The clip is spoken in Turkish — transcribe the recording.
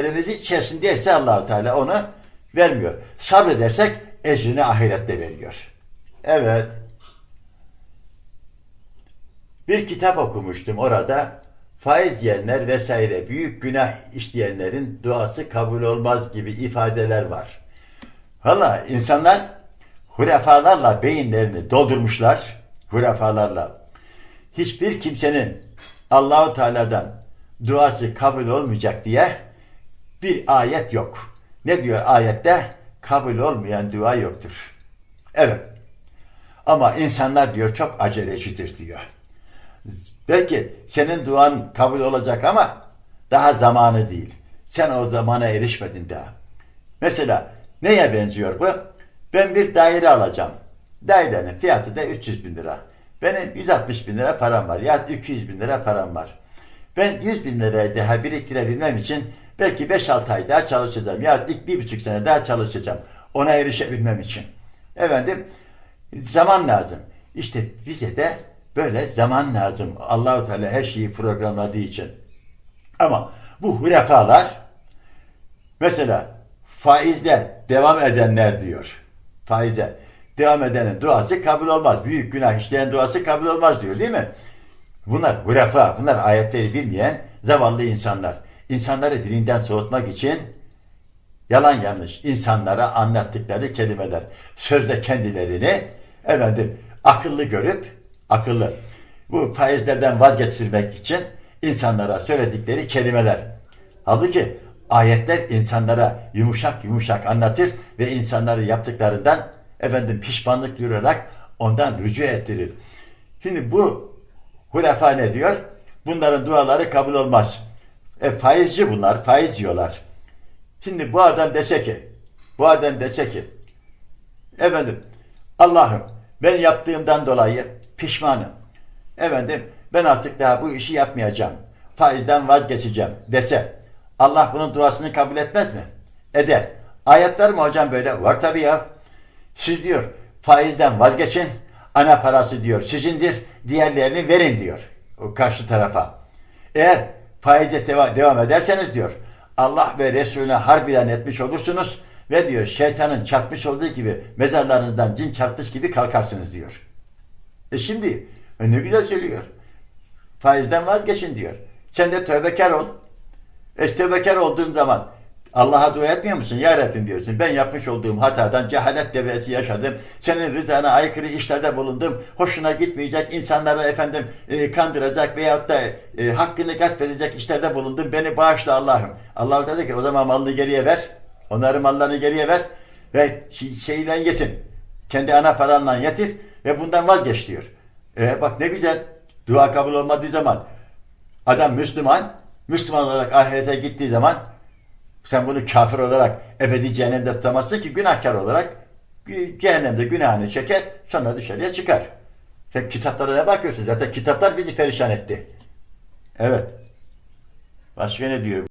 Elimizi içerisindeyse Allahu Teala onu vermiyor. Sabredersek ecrini ahirette veriyor. Evet. Bir kitap okumuştum orada. Faiz yiyenler vesaire büyük günah işleyenlerin duası kabul olmaz gibi ifadeler var. Valla insanlar hurafalarla beyinlerini doldurmuşlar. Hurafalarla. Hiçbir kimsenin Allahu Teala'dan duası kabul olmayacak diye bir ayet yok. Ne diyor ayette? Kabul olmayan dua yoktur. Evet. Ama insanlar diyor çok acelecidir diyor. Belki senin duan kabul olacak ama daha zamanı değil. Sen o zamana erişmedin daha. Mesela neye benziyor bu? Ben bir daire alacağım. Dairenin fiyatı da 300 bin lira. Benim 160 bin lira param var. Ya 200 bin lira param var. Ben 100 bin lirayı daha biriktirebilmem için belki 5-6 ay daha çalışacağım. Ya ilk bir buçuk sene daha çalışacağım. Ona erişebilmem için. Efendim zaman lazım. İşte bize de böyle zaman lazım. Allahu Teala her şeyi programladığı için. Ama bu hurefalar mesela faizle devam edenler diyor. Faize devam edenin duası kabul olmaz. Büyük günah işleyen duası kabul olmaz diyor değil mi? Bunlar hurefa, bunlar ayetleri bilmeyen zavallı insanlar. İnsanları dilinden soğutmak için yalan yanlış insanlara anlattıkları kelimeler. Sözde kendilerini efendim akıllı görüp akıllı bu faizlerden vazgeçirmek için insanlara söyledikleri kelimeler. Halbuki ayetler insanlara yumuşak yumuşak anlatır ve insanları yaptıklarından efendim pişmanlık duyarak ondan rücu ettirir. Şimdi bu hulefa ne diyor? Bunların duaları kabul olmaz. E faizci bunlar, faiz yiyorlar. Şimdi bu adam dese ki, bu adam dese ki, efendim Allah'ım ben yaptığımdan dolayı pişmanım. Efendim ben artık daha bu işi yapmayacağım. Faizden vazgeçeceğim dese Allah bunun duasını kabul etmez mi? Eder. Ayetler mi hocam böyle? Var tabii ya. Siz diyor faizden vazgeçin. Ana parası diyor sizindir. Diğerlerini verin diyor. O karşı tarafa. Eğer faize deva- devam ederseniz diyor Allah ve Resulüne harbiden etmiş olursunuz ve diyor şeytanın çarpmış olduğu gibi mezarlarınızdan cin çarpmış gibi kalkarsınız diyor. E şimdi e ne güzel söylüyor. Faizden vazgeçin diyor. Sen de tövbekar ol. E tövbekar olduğun zaman Allah'a dua etmiyor musun? Ya Rabbim diyorsun. Ben yapmış olduğum hatadan cehalet devesi yaşadım. Senin rızana aykırı işlerde bulundum. Hoşuna gitmeyecek insanları efendim e, kandıracak veyahut da e, hakkını gasp edecek işlerde bulundum. Beni bağışla Allah'ım. Allah dedi ki o zaman malını geriye ver. Onların mallarını geriye ver ve şey- şeyle yetin. Kendi ana paranla yetir ve bundan vazgeç diyor. E, bak ne güzel. Dua kabul olmadığı zaman adam Müslüman, Müslüman olarak ahirete gittiği zaman sen bunu kafir olarak ebedi cehennemde tutamazsın ki günahkar olarak cehennemde günahını çeker sonra dışarıya çıkar. Sen kitaplara ne bakıyorsun? Zaten kitaplar bizi perişan etti. Evet. Başka ne diyor?